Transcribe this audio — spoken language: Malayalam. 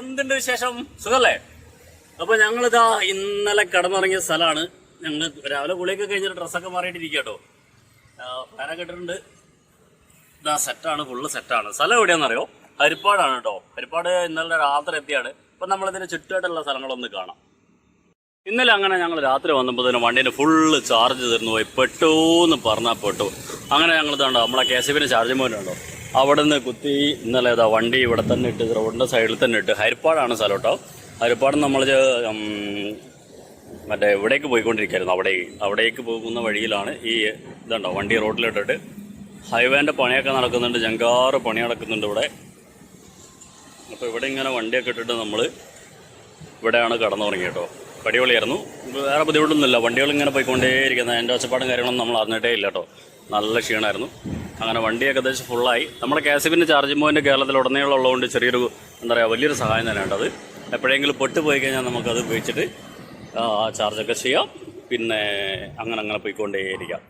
എന്തുണ്ട് വിശേഷം? സുഖല്ലേ? അപ്പൊ ഞങ്ങളിതാ ഇന്നലെ കടന്നിറങ്ങിയ സ്ഥലമാണ്. ഞങ്ങൾ രാവിലെ കുളിയൊക്കെ കഴിഞ്ഞിട്ട് ഡ്രസ്സൊക്കെ മാറിയിട്ടിരിക്കുക കേട്ടോ ഫാനൊക്കെ ഇട്ടിട്ടുണ്ട്. ഇതാ സെറ്റാണ് ഫുള്ള് സെറ്റാണ്. സ്ഥലം എവിടെയാണെന്നറിയോ? ഹരിപ്പാടാണ് കേട്ടോ ഹരിപ്പാട് ഇന്നലെ രാത്രി എത്തിയാണ്. ഇപ്പൊ നമ്മളിതിന് ചുറ്റുമായിട്ടുള്ള സ്ഥലങ്ങളൊന്ന് കാണാം. ഇന്നലെ അങ്ങനെ ഞങ്ങൾ രാത്രി വന്നപ്പോൾ തന്നെ വണ്ടീന്റെ ഫുള്ള് ചാർജ് തീർന്നു പോയി. പെട്ടു എന്ന് പറഞ്ഞാൽ പെട്ടു. അങ്ങനെ ഞങ്ങൾ ഇതാണ്ടോ നമ്മളെ കെ സി ബിന്റെ ചാർജ് പോയിന്റ് അവിടെ നിന്ന് കുത്തി ഇന്നലെ ഏതാ വണ്ടി ഇവിടെ തന്നെ ഇട്ട് റോഡിന്റെ സൈഡിൽ തന്നെ ഇട്ട്. ഹരിപ്പാടാണ് സ്ഥലം കേട്ടോ. ഹരിപ്പാട് നമ്മൾ മറ്റേ ഇവിടേക്ക് പോയിക്കൊണ്ടിരിക്കുകയായിരുന്നു അവിടെ അവിടേക്ക് പോകുന്ന വഴിയിലാണ് ഈ ഇതുണ്ടോ വണ്ടി റോഡിലിട്ടിട്ട്. ഹൈവേന്റെ പണിയൊക്കെ നടക്കുന്നുണ്ട്. ജങ്കാറ് പണി നടക്കുന്നുണ്ട് ഇവിടെ. അപ്പോൾ ഇവിടെ ഇങ്ങനെ വണ്ടിയൊക്കെ ഇട്ടിട്ട് നമ്മൾ ഇവിടെയാണ് കടന്നുറങ്ങി കേട്ടോ. അടിപൊളിയായിരുന്നു. വേറെ ബുദ്ധിമുട്ടൊന്നുമില്ല. വണ്ടികൾ ഇങ്ങനെ പോയിക്കൊണ്ടേയിരിക്കുന്നത്. അതിന്റെ ഒച്ചപ്പാടും കാര്യങ്ങളൊന്നും നമ്മൾ അറിഞ്ഞിട്ടേ ഇല്ല കേട്ടോ. നല്ല ക്ഷീണമായിരുന്നു അങ്ങനെ വണ്ടി ഏകദേശം ഫുള്ളായി നമ്മുടെ കെ എസ് എഫിന്റെ ചാർജിംഗ് പോയിന്റ് കേരളത്തിൽ ഉടനീളം ഉള്ളതുകൊണ്ട് ചെറിയൊരു എന്താ പറയുക വലിയൊരു സഹായം തന്നെയാണ് അത്. എപ്പോഴെങ്കിലും പൊട്ടുപോയി കഴിഞ്ഞാൽ നമുക്കത് ഉപയോഗിച്ചിട്ട് ചാർജൊക്കെ ചെയ്യാം. പിന്നെ അങ്ങനെ അങ്ങനെ പോയിക്കൊണ്ടേയിരിക്കാം.